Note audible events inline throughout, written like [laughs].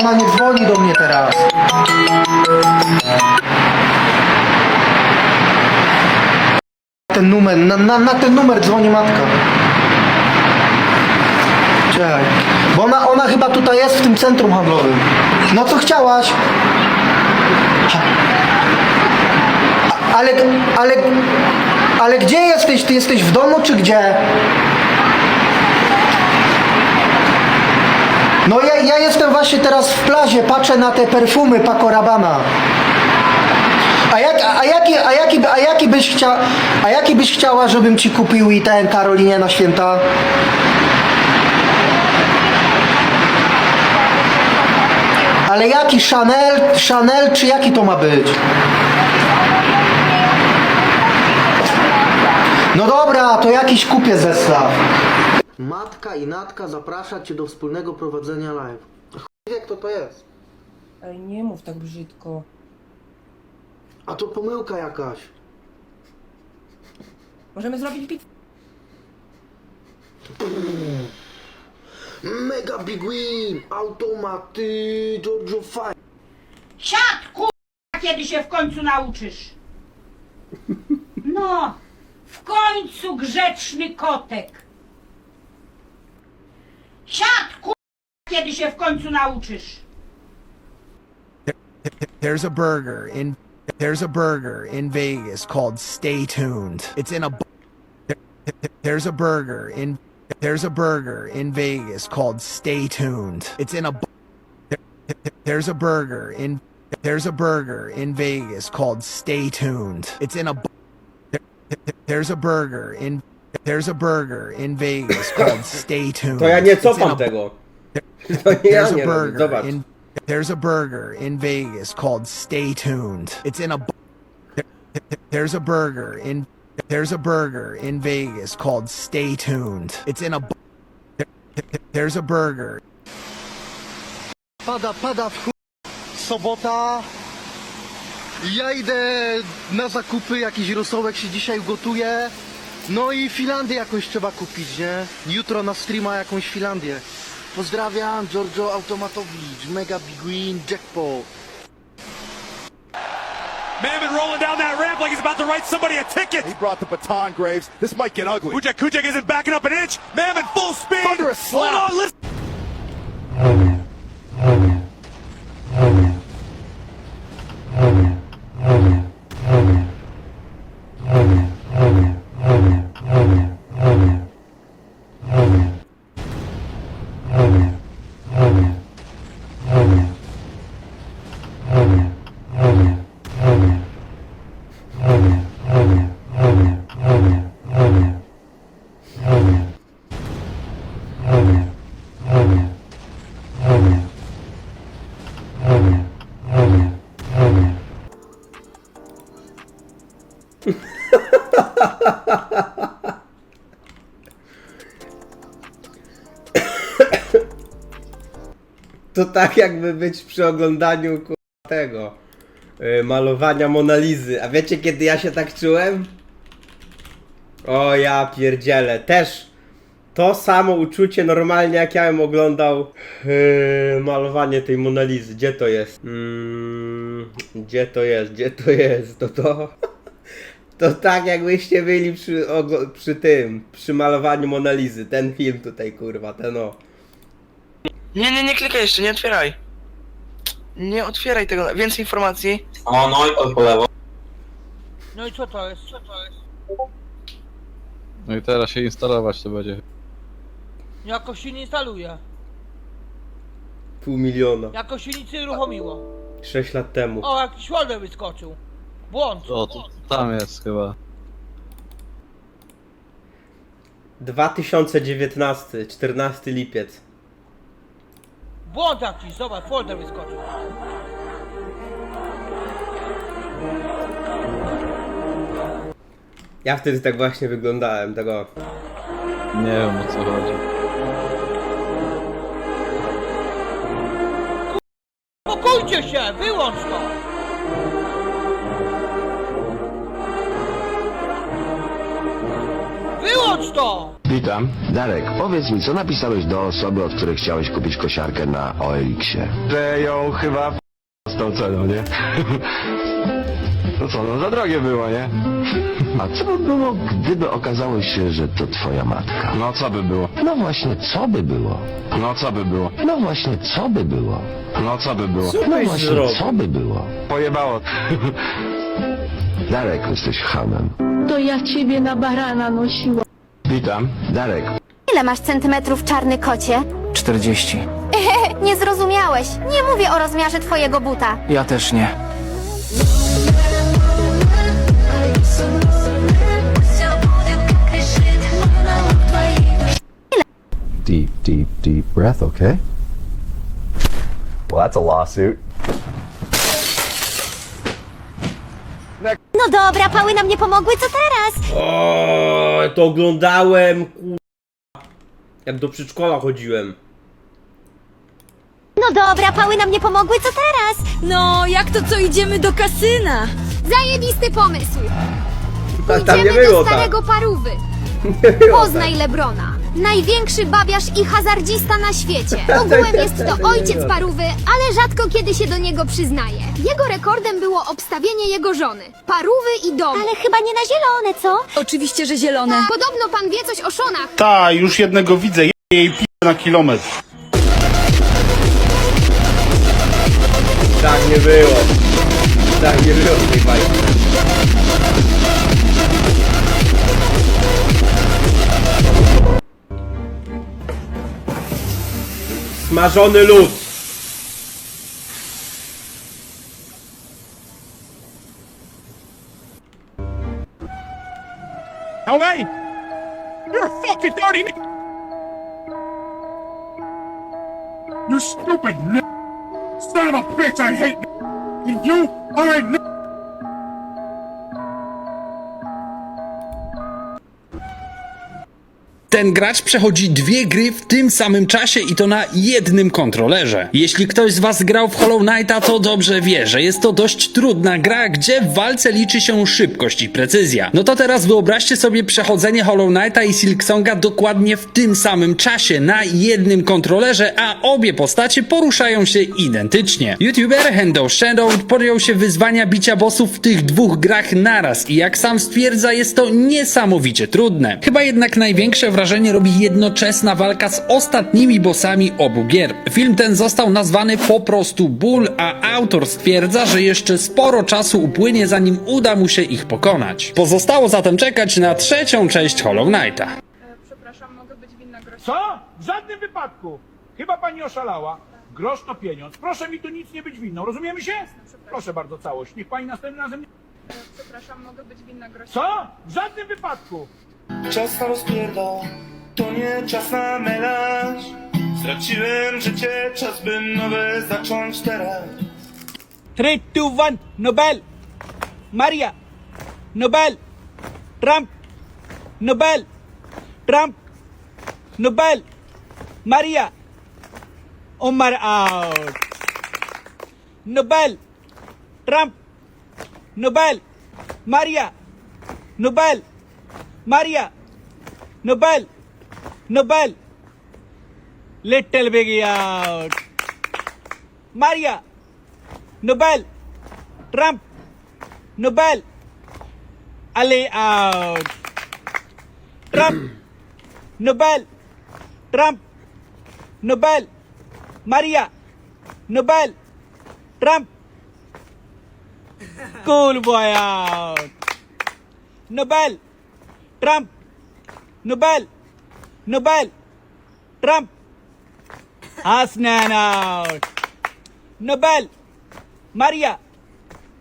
ona nie dzwoni do mnie teraz. Ten numer, na, na, na ten numer dzwoni matka. Czekaj, bo ona, ona chyba tutaj jest w tym centrum handlowym. No co chciałaś? Ale, ale, ale gdzie jesteś? Ty jesteś w domu czy gdzie? No ja, ja jestem właśnie teraz w plazie, patrzę na te perfumy Paco Rabanne. A, jak, a, jaki, a, jaki, a, jaki byś chcia, a jaki byś chciała, żebym ci kupił i ten Karolinie na święta? Ale jaki Chanel, Chanel czy jaki to ma być? No dobra, to jakiś kupię zestaw. Matka i Natka zaprasza cię do wspólnego prowadzenia live. Chuj wie kto to jest. Ej, nie mów tak brzydko. A to pomyłka jakaś. Możemy zrobić pizzę. Mega Big Win! Automaty! Giorgio Faj! Siad, kurwa, kiedy się w końcu nauczysz. No, w końcu grzeczny kotek. Kiedy się w końcu nauczysz. There's a burger in there's a burger in Vegas called Stay Tuned. It's in a there's a burger in there's a burger in Vegas called Stay Tuned. It's in a there's a burger in there's a burger in Vegas called Stay Tuned. It's in a there's a burger in there's a burger in Vegas [coughs] called Stay Tuned. To ja nie It's cofam tego. To nie ja There's a burger in there's a burger in Vegas called Stay Tuned. It's in a bu- there's a burger in there's a burger in Vegas called Stay Tuned. It's in a bu- there's a burger Pada, pada w. Sobota. Ja idę na zakupy, jakiś rosołek się dzisiaj gotuje. No i Finlandię jakąś trzeba kupić, nie? Jutro na streama jakąś Finlandię. Pozdrawiam, Giorgio Automatowicz, Mega Big Win, Jackpot. Mammon rolling down that ramp like he's about to write somebody a ticket. He brought the baton, Graves. This might get ugly. Kujak Kujak isn't backing up an inch. Mammon full speed. Thunderous slap. Hold on, listen. Tak jakby być przy oglądaniu tego y, malowania Monalizy. A wiecie kiedy ja się tak czułem? O ja pierdzielę. Też to samo uczucie normalnie jak ja bym oglądał yy, malowanie tej Monalizy. Gdzie to jest? Mm, gdzie to jest? Gdzie to jest? To to? [laughs] To tak jakbyście byli przy, przy tym, przy malowaniu Monalizy. Ten film tutaj kurwa, ten o. Nie, nie, nie klikaj jeszcze, nie otwieraj. Nie otwieraj tego, więcej informacji. O, no i to po lewo. No i co to jest? Co to jest? No i teraz się instalować to będzie. Jakoś się nie instaluje. Pół miliona. Jakoś się nic nie uruchomiło. 6 lat temu. O, jakiś folder wyskoczył. Błąd. O, to tam jest chyba. 2019, 14 lipiec. Błąd jakiś, zobacz, folder wyskoczył. Ja wtedy tak właśnie wyglądałem, tego. Nie wiem o co chodzi. Spokójcie się, wyłącz to! Wyłącz to! Witam. Darek, powiedz mi, co napisałeś do osoby, od której chciałeś kupić kosiarkę na OLX-ie? Że ją chyba z tą ceną, nie? [laughs] No co, no za drogie było, nie? A co by było, gdyby okazało się, że to twoja matka? No co by było? No właśnie, co by było? No co by było? No właśnie, co by było? No co by było? Co No byś właśnie, zrobił? co by było? Pojebało. [laughs] Darek, jesteś hamem. To ja ciebie na barana nosiła. Witam. Darek, Ile masz centymetrów, czarny kocie? 40. [laughs] Nie zrozumiałeś. Nie mówię o rozmiarze twojego buta. Ja też nie. Deep, deep, deep breath, okay? Well, that's a lawsuit. No dobra, pały nam nie pomogły, co teraz? O, to oglądałem, kur... Jak do przedszkola chodziłem. No dobra, pały nam nie pomogły, co teraz? No, jak to co idziemy do kasyna? Zajebisty pomysł. Ta, tam nie było tak. parówy. [laughs] Nie było tak. Poznaj Lebrona. Największy babiarz i hazardzista na świecie. [laughs] Tak, Ogółem jest tak, to tak, ojciec parówy, ale rzadko kiedy się do niego przyznaje. Jego rekordem było obstawienie jego żony. Parówy i domu. Ale chyba nie na zielone, co? Oczywiście, że zielone. Podobno pan wie coś o szonach. Ta, już jednego widzę, je jej p na kilometr. Tak nie było. Tak nie było w tej bajce. Smażony lód. Okay? You're a fucking dirty You stupid n- son of a bitch, I hate And you are a Ten gracz przechodzi dwie gry w tym samym czasie i to na jednym kontrolerze. Jeśli ktoś z was grał w Hollow Knighta, to dobrze wie, że jest to dość trudna gra, gdzie w walce liczy się szybkość i precyzja. No to teraz wyobraźcie sobie przechodzenie Hollow Knighta i Silksonga dokładnie w tym samym czasie na jednym kontrolerze, a obie postacie poruszają się identycznie. YouTuber Hendo Shadow podjął się wyzwania bicia bossów w tych dwóch grach naraz i jak sam stwierdza jest to niesamowicie trudne. Chyba jednak największe wrażenie robi jednoczesna walka z ostatnimi bossami obu gier. Film ten został nazwany po prostu Ból, a autor stwierdza, że jeszcze sporo czasu upłynie zanim uda mu się ich pokonać. Pozostało zatem czekać na trzecią część Hollow Knighta. Co? W żadnym wypadku. Chyba pani oszalała. Grosz to pieniądz. Proszę mi tu nic nie być winną. Rozumiemy się? Proszę bardzo, całość. Niech pani następnym razem... Przepraszam, mogę być winna grosz. Co? W żadnym wypadku. Czas na rozpierdol, to nie czas na melanż Straciłem życie, czas by nowe zacząć teraz 3, 2, 1, Nobel. Maria. Nobel. Trump. Nobel. Trump. Nobel. Maria. Omar out. Nobel. Trump. Nobel. Maria. Nobel. Maria. Nobel. Nobel. Little Biggie out. Maria. Nobel. Trump. Nobel. Ali out. Trump. Nobel. Trump. Nobel. Maria. Nobel. Trump. Cool boy out. Nobel. Trump, Nobel Nobel, Trump Hasnain out. Nobel, Maria,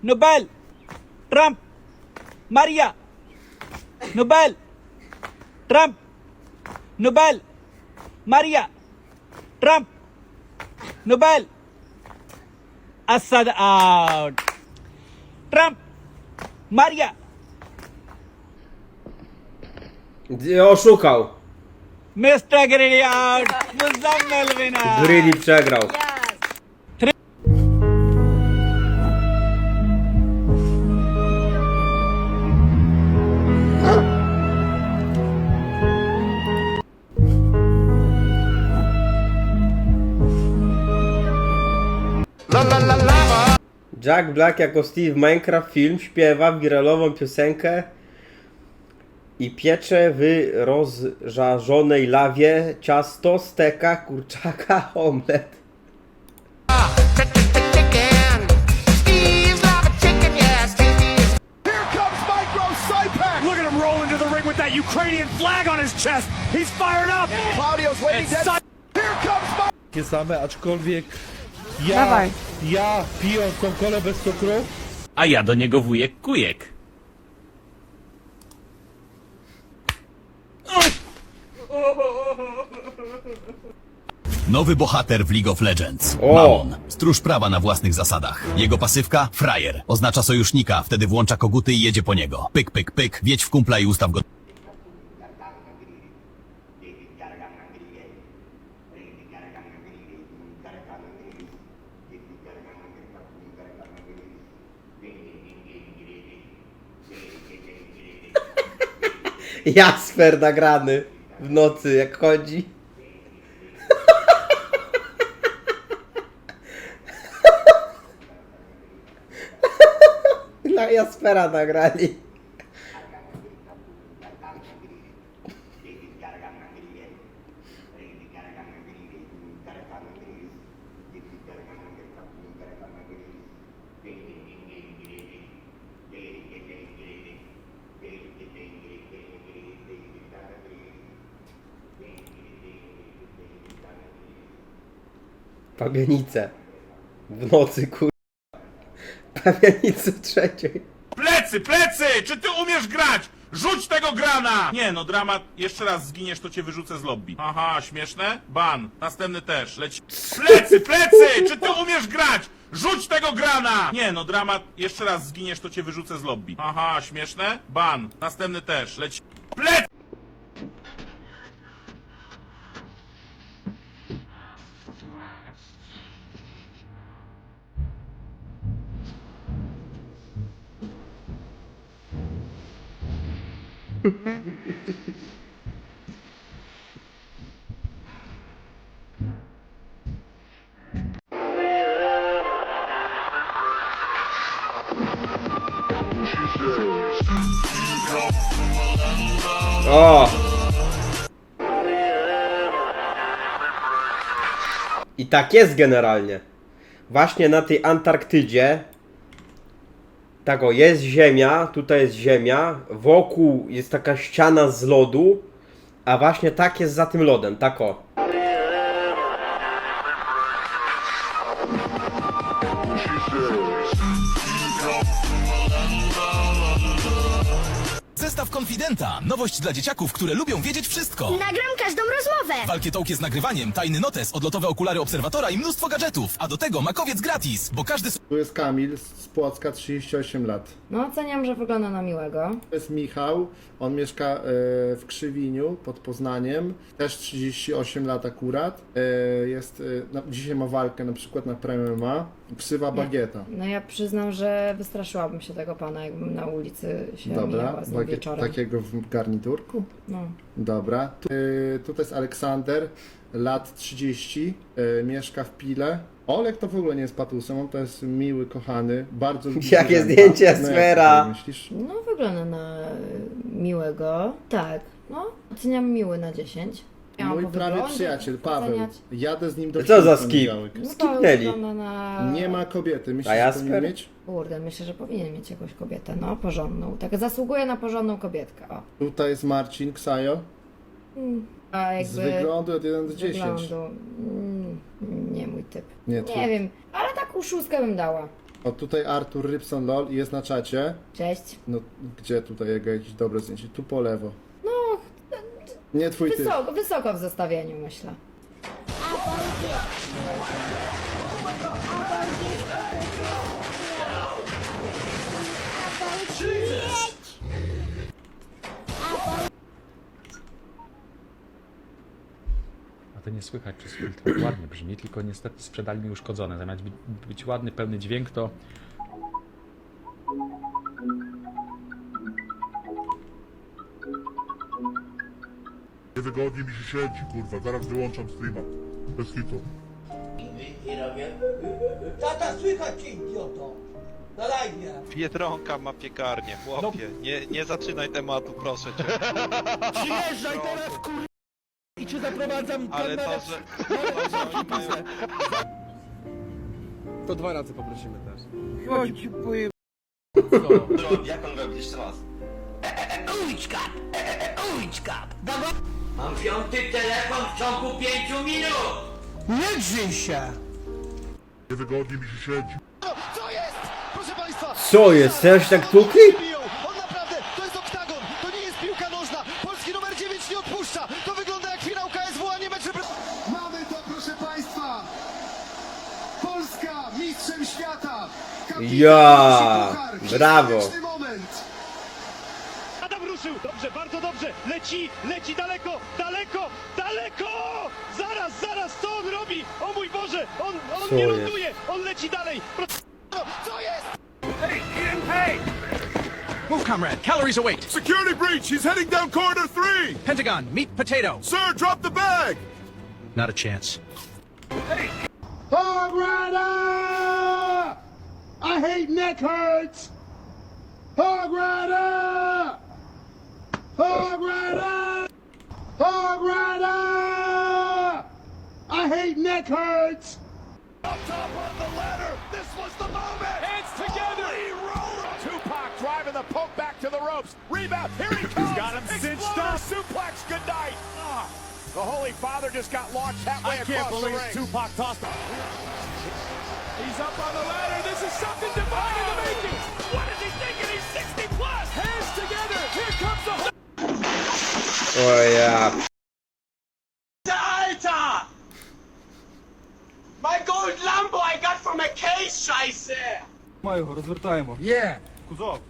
Nobel, Trump, Maria, Nobel, Trump, Nobel, Maria, Trump, Nobel, Asad out. Trump, Maria Oszukał. Mr. Greedy out. Muzammil winner. Greedy przegrał. Yes. Jack Black jako Steve Minecraft film śpiewa wiralową piosenkę i piecze w rozżarzonej lawie ciasto, steka, kurczaka, [laughs] omlet. Look at him roll into the ring with that Ukrainian flag on his chest. He's fired up. Claudio's waiting. Here comes Mike. Takie same, aczkolwiek ja, ja pijąc tą kolę bez cukru, A ja do niego wujek kujek. Nowy bohater w League of Legends. O! Mamon. Stróż prawa na własnych zasadach. Jego pasywka? Frajer. Oznacza sojusznika, wtedy włącza koguty i jedzie po niego. Pyk, pyk, pyk. Wiedź w kumpla i ustaw go. [laughs] Jasper nagrany w nocy jak chodzi. Na Jaspera nagrali. Pabianice. W nocy, kur... Pabianice trzeciej. Plecy, plecy! Czy ty umiesz grać? Rzuć tego grana! Nie no, dramat. Jeszcze raz zginiesz, to cię wyrzucę z lobby. Aha, śmieszne? Ban. Następny też. Leci. Plecy, plecy! Czy ty umiesz grać? Rzuć tego grana! Nie no, dramat. Jeszcze raz zginiesz, to cię wyrzucę z lobby. Aha, śmieszne? Ban. Następny też. Leci. Plecy! O! I tak jest generalnie. Właśnie na tej Antarktydzie tak o, jest ziemia, tutaj jest ziemia, wokół jest taka ściana z lodu, a właśnie tak jest za tym lodem, tak o. Nowość dla dzieciaków, które lubią wiedzieć wszystko. Nagram każdą rozmowę. Walkietołkie z nagrywaniem, tajny notes, odlotowe okulary obserwatora i mnóstwo gadżetów. A do tego makowiec gratis, bo każdy tu jest Kamil z Płocka, 38 lat. No oceniam, że wygląda na miłego. To jest Michał, on mieszka e, w Krzywiniu pod Poznaniem, też 38 lat akurat. E, jest, e, na, dzisiaj ma walkę na przykład na MMA, ksywa Bagieta. No ja przyznam, że wystraszyłabym się tego pana, jakbym na ulicy się Dobra, mijała z nim bagiet, wieczorem. takiego w garniturku? No. Dobra. Tu, tutaj jest Aleksander, lat 30, e, mieszka w Pile. Olek to w ogóle nie jest patusem, on to jest miły, kochany, bardzo lubi [laughs] Jakie zwierzęta. zdjęcie No jak Sfera. myślisz? No wygląda na miłego. Tak, no oceniam miły na 10. Miałam Mój wyglądzie przyjaciel, Paweł. oceniać. Jadę z nim do Co za Chin w skip? poniedziałek. No Paweł Skipnęli. wygląda na... Nie ma kobiety, myślisz, A że Jasper? powinien mieć? Kurde, myślę, że powinien mieć jakąś kobietę, no porządną. Tak zasługuje na porządną kobietkę, o. Tutaj jest Marcin Ksajo. A jakby... Z wyglądu od 1 do 10. wyglądu, mm, nie mój typ. Nie Nie, twój. wiem, ale taką szóstkę bym dała. O tutaj Artur Rybson LOL jest na czacie. Cześć. No gdzie tutaj jego jakieś dobre zdjęcie? Tu po lewo. Nie twój typ. Wysoko, wysoko w zestawieniu, myślę. A to nie słychać przez filtr. Ładnie brzmi, tylko niestety sprzedali mi uszkodzone. Zamiast być, być ładny, pełny dźwięk, to Niewygodnie mi się siedzi, kurwa. Zaraz wyłączam streama. Bez hitu. Tata, słychać cię, idioto! Na live. Biedronka ma piekarnię, chłopie. Nie, nie zaczynaj tematu, proszę cię. [laughs] Przyjeżdżaj teraz, kur... I cię zaprowadzam Ale to, że... To, że oni mają... To dwa razy poprosimy też. Chodź, poje... Jak on robi jeszcze raz? Mam piąty telefon w ciągu pięciu minut! Nie drzyj się! Co jest? Proszę Państwa! Co jest? Teraz się tak tłukli? On naprawdę, to jest oktagon! To nie jest piłka nożna! Polski numer 9 nie odpuszcza! To wygląda jak finał KSW, a nie mecz Mamy to, proszę Państwa! Polska mistrzem świata! Kapitan Ja, nosi puchar. brawo. Leci, leci daleko, daleko, daleko! Zaraz, zaraz, co on robi? O mój Boże, on, on Co nie jest? ląduje, on leci dalej! Co jest? Hey, Ian, hey! Move, comrade. Calories await. Security breach, he's heading down corridor three! Pentagon, meat potato. Sir, drop the bag! Not a chance. Hog Rider! Uh, I hate neck hurts! Hog Rider! Uh, Hog Rider! Hog Rider! I hate neck hurts! Up top of the ladder, this was the moment! Hands together! Tupac driving the poke back to the ropes. Rebound, here he comes! He's got him cinched up. Suplex, good night! Ah. The Holy Father just got launched halfway across I can't believe the ring. Tupac tossed him. He's up on the ladder. This is something divine in the making. What is he thinking? He's 60 plus. Hands together. Here comes the. Oh, o ja. Alter! My gold Lambo I got from a case, scheiße!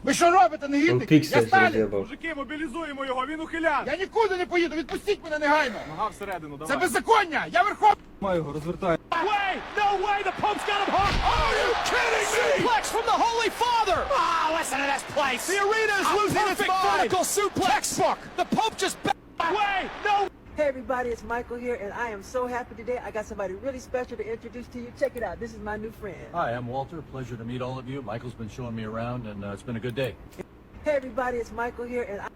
Ви що робите, негідник? Się rozjebał. Мужики, мобілізуємо його, він ухилян. Я нікуди не поїду, відпустіть мене негайно. Нога всередину, давай. Це беззаконня, я верхом. Маю його, розвертай. Way, no way, the Pope's got him hung. Are you kidding me? Suplex from the Holy Father. Ah, listen to this place. The arena is losing its mind. vertical suplex. Textbook. The Pope just... Way, no Hey everybody, it's Michael here, and I am so happy today. I got somebody really special to introduce to you. Check it out. This is my new friend. Hi, I'm Walter. Pleasure to meet all of you. Michael's been showing me around, and uh, it's been a good day. Hey everybody, it's Michael here, and I...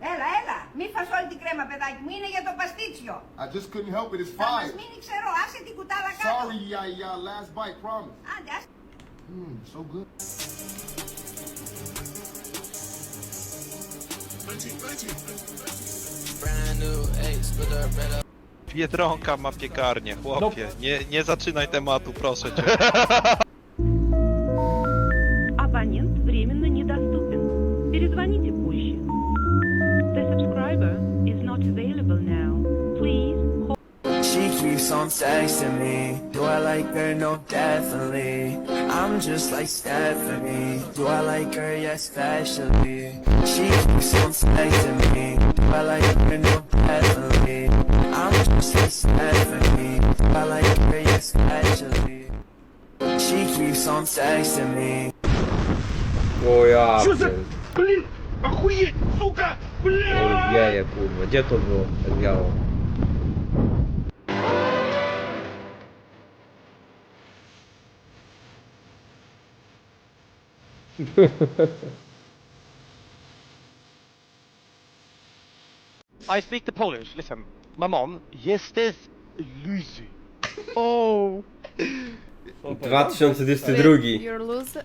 Έλα, έλα. Μη φας όλη την κρέμα, παιδάκι μου. Είναι για το παστίτσιο. I just couldn't help it, it's Θα μας μείνει ξερό. Άσε την κουτάλα κάτω. yeah, yeah, last bite, promise. Άντε, άσε. So good. Biedronka ma piekarnię, chłopie. Nie, nie zaczynaj tematu, proszę cię. [laughs] She keeps on texting me. Do I like her? No, definitely. I'm just like Stephanie. Do I like her? Yes, especially. She keeps on texting me. Do I like her? No, definitely. I'm just like Stephanie. Do I like her? Yes, especially. She keeps on texting me. O ja. pier- Блин, охуеть, сука, бля! Jeje, kurwa. Gdzie to było? Tak biało. [laughs] I speak the Polish, listen. my Mamon, jesteś Lucy. Oh. 2022. You're lose...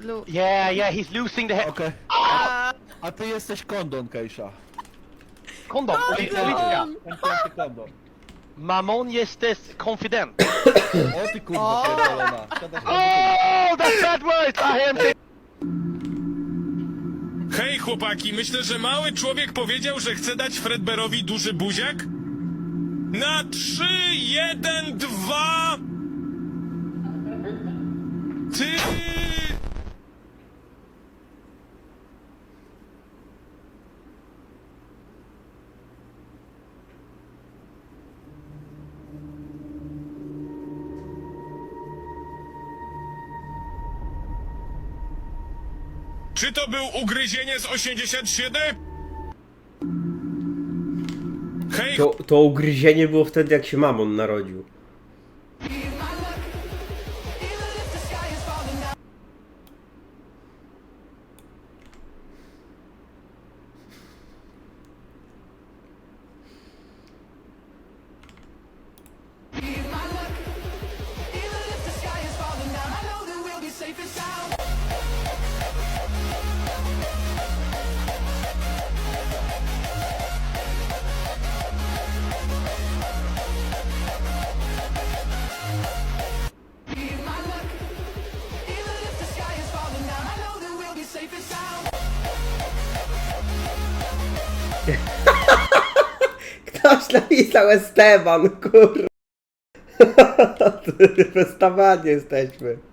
Lu... Yeah, yeah, he's losing the head. Okej. Ah! A ty jesteś kondon, Kejsza. Kondom. Kondom! kondon. Mamon jesteś confident. O ty kurwa pierdolona. Oh, that's bad words. I am Hej chłopaki, myślę, że mały człowiek powiedział, że chce dać Fredberowi duży buziak? Na trzy, jeden, dwa... Ty... Czy to był ugryzienie z 87? Hej To, to ugryzienie było wtedy, jak się mamon narodził. [laughs] Ktoś napisał Esteban, kur... [laughs] Wystawani jesteśmy. [laughs]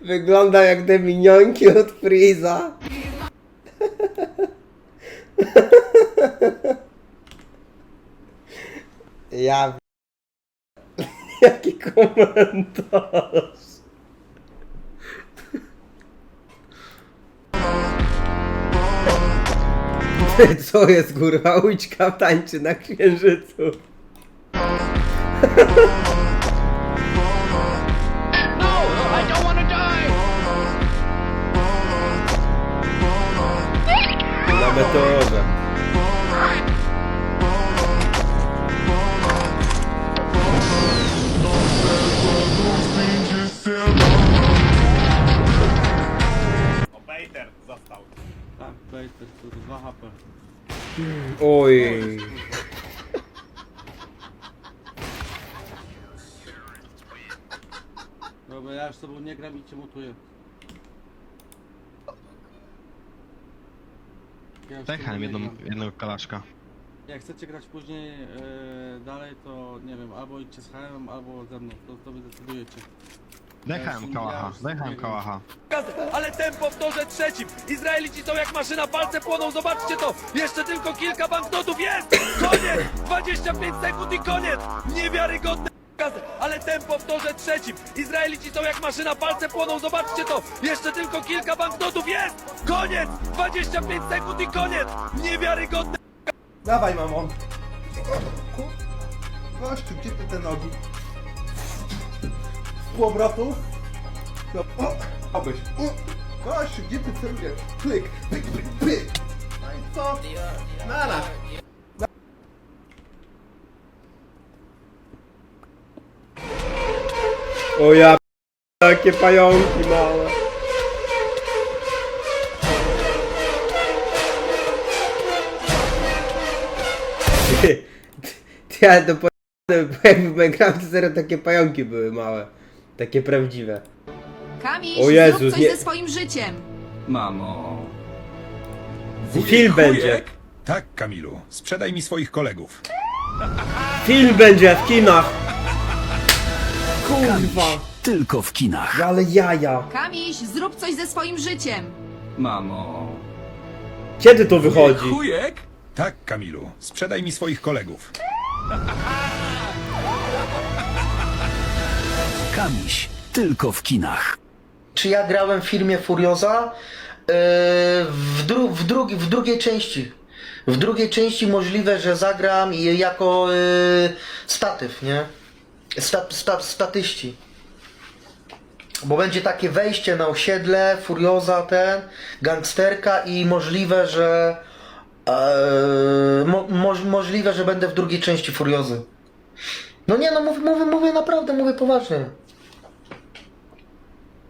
Wygląda jak te minionki od Freeza. Ja [laughs] Jaki komentarz. [laughs] Co jest kurwa? Łódźka tańczy na księżycu. [laughs] Na meteorze. Oj. Dobra, ja już z tobą nie gram i cię mutuję. Ja już z tobą nie gram. jednego kalaszka. Jak chcecie grać później e, dalej, to nie wiem, albo idźcie z HM, albo ze mną, to, to wy decydujecie. Dechałem kałacha, dechałem kałacha. Ale tempo w torze trzecim! Izraelici są jak maszyna, palce płoną, zobaczcie to! Jeszcze tylko kilka banknotów jest! Koniec! 25 sekund i koniec! Niewiarygodne ale tempo w torze trzecim! Izraelici są jak maszyna, palce płoną, zobaczcie to! Jeszcze tylko kilka banknotów jest! Koniec! 25 sekund i koniec! Niewiarygodne Dawaj, mamo. Gościu, gdzie ty te nogi? Z powrotu? No, o, obyś. Gościu, gdzie ty celujesz? Pyk, pyk, pyk, pyk. No i co? Nara. O ja jakie pająki małe. Ty, ty, ale to po... jakby w Minecraft serio takie pająki były małe. Takie prawdziwe. Kamiś, O Jezus, nie. swoim życiem. Mamo... Film będzie. Tak, Kamilu. Sprzedaj mi swoich kolegów. Film będzie w kinach. Kurwa. Tylko w kinach. Ale jaja. Kamiś, zrób coś ze swoim życiem. Mamo... Kiedy to wychodzi? Chujek? Tak, Kamilu. Sprzedaj mi swoich kolegów. Kamiś. Tylko w kinach. Czy ja grałem w filmie Furioza? Yy, w, dru- w, w drugiej części. W drugiej części możliwe, że zagram jako yy, statyw, nie? Sta, sta, statyści. Bo będzie takie wejście na osiedle, Furioza ten, gangsterka i możliwe, że yy, mo, moż, możliwe, że będę w drugiej części Furiozy. No nie, no mówię, mówię, mówię naprawdę, mówię poważnie.